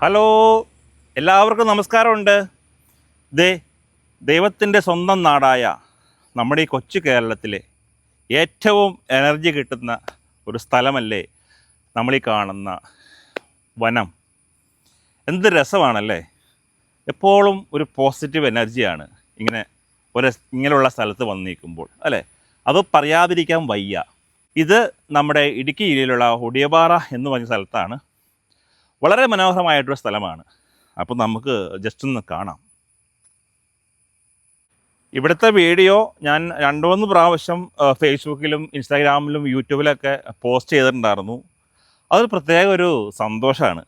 Hello എല്ലാവർക്കും നമസ്കാരമുണ്ട്. ദേ ദൈവത്തിന്റെ സ്വന്തം നാടായ നമ്മുടെ ഈ കൊച്ചു കേരളത്തിലെ ഏറ്റവും എനർജി കിട്ടുന്ന ഒരു സ്ഥലമല്ലേ നമ്മളീ കാണുന്ന വനം. എന്ത് രസമാണല്ലേ? എപ്പോഴും ഒരു പോസിറ്റീവ് എനർജിയാണ് ഇങ്ങനെ ഒരു ഇങ്ങനെയുള്ള സ്ഥലത്ത് വന്ന് നിൽക്കുമ്പോൾ അല്ലേ? അത് പറയാതിരിക്കാൻ വയ്യ. ഇത് നമ്മുടെ ഇടുക്കി ജില്ലയിലുള്ള ഒടിയപാറ എന്ന് പറഞ്ഞ സ്ഥലത്താണ് വളരെ മനോഹരമായിട്ടൊരു സ്ഥലമാണ്. അപ്പോൾ നമുക്ക് ജസ്റ്റ് ഒന്ന് കാണാം. ഇവിടുത്തെ വീഡിയോ ഞാൻ രണ്ടു മൂന്ന് പ്രാവശ്യം ഫേസ്ബുക്കിലും ഇൻസ്റ്റാഗ്രാമിലും യൂട്യൂബിലൊക്കെ പോസ്റ്റ് ചെയ്തിട്ടുണ്ടായിരുന്നു. അതൊരു പ്രത്യേക ഒരു സന്തോഷമാണ്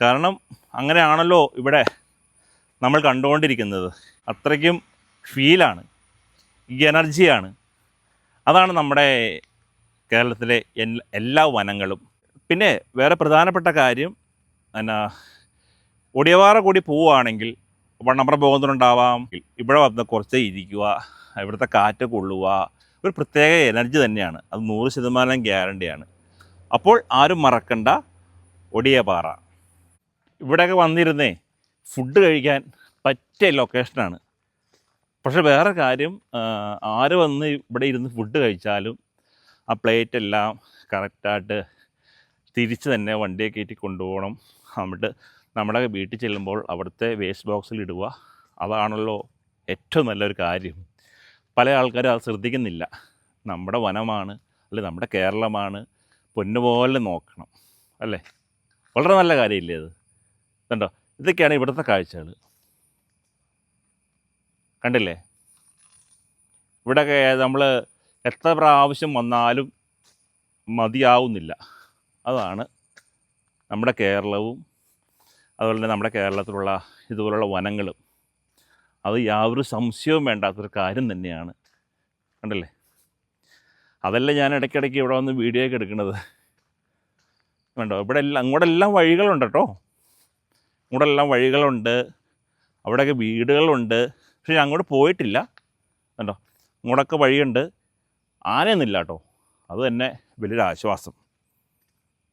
കാരണം അങ്ങനെയാണല്ലോ ഇവിടെ നമ്മൾ കണ്ടുകൊണ്ടിരിക്കുന്നത്. അത്രയ്ക്കും ഫീലാണ് ഈ എനർജിയാണ് അതാണ് നമ്മുടെ കേരളത്തിലെ എല്ലാ വനങ്ങളും. പിന്നെ വേറെ പ്രധാനപ്പെട്ട കാര്യം എന്നാ ഒടിയവാറ കൂടി പോവുകയാണെങ്കിൽ വണ്ണമ്പ്ര പോകുന്നുണ്ടാവാം ഇവിടെ വന്ന് കുറച്ച് ഇരിക്കുക ഇവിടുത്തെ കാറ്റ് കൊള്ളുക ഒരു പ്രത്യേക എനർജി തന്നെയാണ്. അത് നൂറ് ശതമാനം ഗ്യാരണ്ടിയാണ് അപ്പോൾ ആരും മറക്കണ്ട ഒടിയപാറ ഇവിടെയൊക്കെ വന്നിരുന്നേ ഫുഡ് കഴിക്കാൻ പറ്റിയ ലൊക്കേഷനാണ് പക്ഷെ വേറെ കാര്യം ആര് വന്ന് ഇവിടെ ഇരുന്ന് ഫുഡ് കഴിച്ചാലും ആ പ്ലേറ്റ് എല്ലാം കറക്റ്റായിട്ട് തിരിച്ച് തന്നെ വണ്ടിയെ കയറ്റി കൊണ്ടുപോകണം. എന്നിട്ട് നമ്മുടെ വീട്ടിൽ ചെല്ലുമ്പോൾ അവിടുത്തെ വേസ്റ്റ് ബോക്സിൽ ഇടുക. അതാണല്ലോ ഏറ്റവും നല്ലൊരു കാര്യം. പല ആൾക്കാരും അത് ശ്രദ്ധിക്കുന്നില്ല. നമ്മുടെ വനമാണ് അല്ലെ നമ്മുടെ കേരളമാണ് പൊന്നുപോലെ നോക്കണം അല്ലേ? വളരെ നല്ല കാര്യമില്ലേ അത് കണ്ടോ? ഇതൊക്കെയാണ് ഇവിടുത്തെ കാഴ്ചകൾ കണ്ടില്ലേ? ഇവിടെയൊക്കെ നമ്മൾ എത്ര പ്രാവശ്യം വന്നാലും മതിയാവുന്നില്ല. അതാണ് നമ്മുടെ കേരളവും അതുപോലെ തന്നെ നമ്മുടെ കേരളത്തിലുള്ള ഇതുപോലുള്ള വനങ്ങളും. അത് യാതൊരു സംശയവും വേണ്ടാത്തൊരു കാര്യം തന്നെയാണ്. കണ്ടല്ലേ? അതല്ല ഞാൻ ഇടയ്ക്കിടയ്ക്ക് ഇവിടെ വന്ന് വീഡിയോ ഒക്കെ എടുക്കുന്നത്. വേണ്ടോ ഇവിടെ എല്ലാം അങ്ങോട്ട് എല്ലാം വഴികളുണ്ട് കേട്ടോ. അങ്ങോട്ടെല്ലാം വഴികളുണ്ട്. അവിടെയൊക്കെ വീടുകളുണ്ട്. പക്ഷെ ഞാൻ അങ്ങോട്ട് പോയിട്ടില്ല. കണ്ടോ? അങ്ങോട്ടൊക്കെ വഴിയുണ്ട്. ആനയൊന്നുമില്ല കേട്ടോ. അത് തന്നെ വലിയൊരു ആശ്വാസം.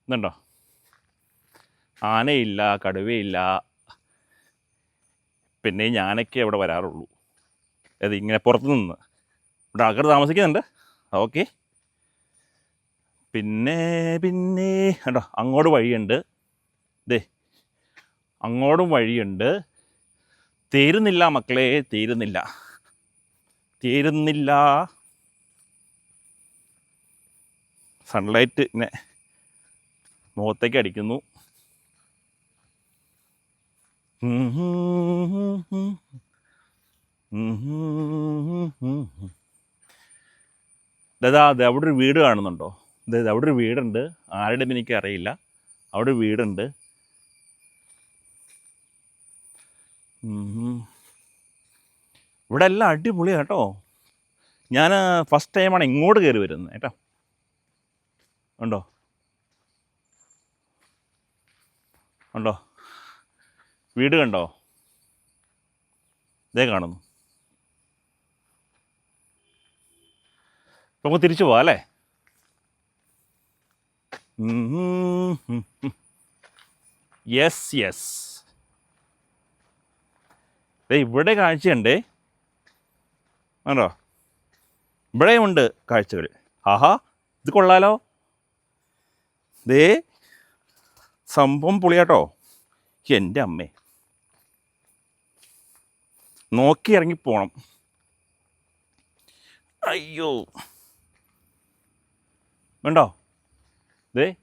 ഇതുണ്ടോ ആനയില്ല കടുവയില്ല. പിന്നെ ഞാനൊക്കെ അവിടെ വരാറുള്ളൂ. അത് ഇങ്ങനെ പുറത്തു നിന്ന് ഇവിടെ ആൾക്കാർ താമസിക്കുന്നുണ്ട്. ഓക്കെ. പിന്നെ പിന്നെ കേട്ടോ അങ്ങോട്ട് വഴിയുണ്ട്. ദേ അങ്ങോട്ടും വഴിയുണ്ട്. തീരുന്നില്ല മക്കളെ തീരുന്നില്ല. തീരുന്നില്ല. സൺലൈറ്റ് ഇങ്ങനെ മുഖത്തേക്ക് അടിക്കുന്നു. ദാ അത് അവിടെ ഒരു വീട് കാണുന്നുണ്ടോ? ദേ അവിടെ ഒരു വീടുണ്ട്. ആരുടെ എനിക്ക് അറിയില്ല. അവിടെ വീടുണ്ട്. ഇവിടെ എല്ലാം അടിപൊളിയാണ് കേട്ടോ. ഞാൻ ഫസ്റ്റ് ടൈമാണ് ഇങ്ങോട്ട് കയറി വരുന്നത് കേട്ടോ. ഉണ്ടോ? ഉണ്ടോ? വീട് കണ്ടോ? ഇതേ കാണുന്നു. നമുക്ക് തിരിച്ചു പോവാം അല്ലേ? യെസ് യെസ് ഇവിടെ കാഴ്ചയുണ്ടേ. ആണോ ഇവിടെയുമുണ്ട് കാഴ്ചകൾ. ആഹാ ഇത് കൊള്ളാലോ. ദേ സംഭവം പൊളിയാട്ടോ. എന്റെ അമ്മേ. നോക്കി ഇറങ്ങി അയ്യോ. വേണ്ടോ? ദേ.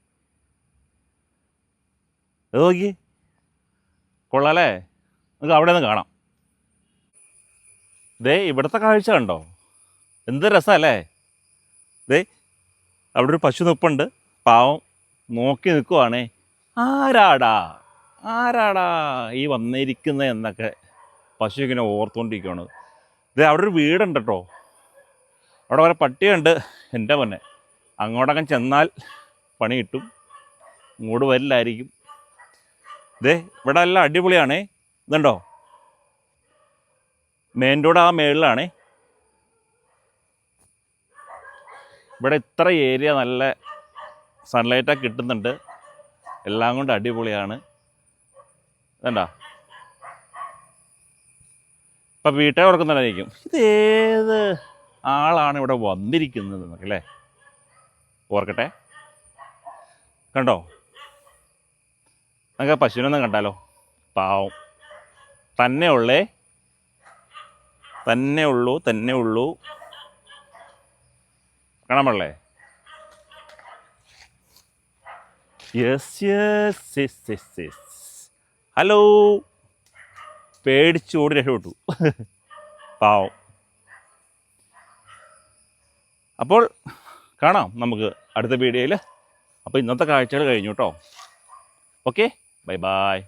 ഇത് നോക്കി. കൊള്ളാലേ നമുക്ക് അവിടെ നിന്ന് കാണാം. ദേ ഇവിടുത്തെ കാഴ്ച കണ്ടോ? എന്ത് രസമല്ലേ? ദേ അവിടെ ഒരു പശു നിൽപ്പുണ്ട് പാവം നോക്കി നിൽക്കുവാണേ. ആരാടാ? ആരാടാ ഈ വന്നിരിക്കുന്ന എന്നൊക്കെ. പശു ഇങ്ങനെ ഓർത്തുകൊണ്ടിരിക്കുകയാണ് ഇത് അവിടെ ഒരു വീടുണ്ട് കേട്ടോ അവിടെ വരെ പട്ടിയുണ്ട് എന്റെ പൊന്നെ. അങ്ങോട്ടങ്ങ് ചെന്നാൽ പണി കിട്ടും. ഇങ്ങോട്ട് വരില്ലായിരിക്കും. ഇതേ ഇവിടെ എല്ലാം അടിപൊളിയാണേ. ഇതുണ്ടോ? മെയിൻ റോഡ് ആ മേളിലാണേ. ഇവിടെ ഇത്ര ഏരിയ നല്ല സൺലൈറ്റൊക്കെ കിട്ടുന്നുണ്ട്. എല്ലാം കൊണ്ട് അടിപൊളിയാണ്. ഇതണ്ട? ഇപ്പം വീട്ടുകാർ ഇത് ഏത് ആളാണ് ഇവിടെ വന്നിരിക്കുന്നത് അല്ലേ? ഓർക്കട്ടെ. കണ്ടോ? നമുക്ക് പശുവിനൊന്നും കണ്ടാലോ? പാവം. തന്നെ ഉള്ളേ. തന്നെ ഉള്ളൂ തന്നെ ഉള്ളൂ. കാണാമല്ലേ yes yes yes yes yes hello പേടിച്ച് ഓടി രക്ഷപ്പെട്ടു. പാവം. അപ്പോൾ കാണാം നമുക്ക് അടുത്ത വീഡിയോയിൽ അപ്പോൾ ഇന്നത്തെ കാഴ്ചകൾ കഴിഞ്ഞു കേട്ടോ ഓക്കെ? Bye bye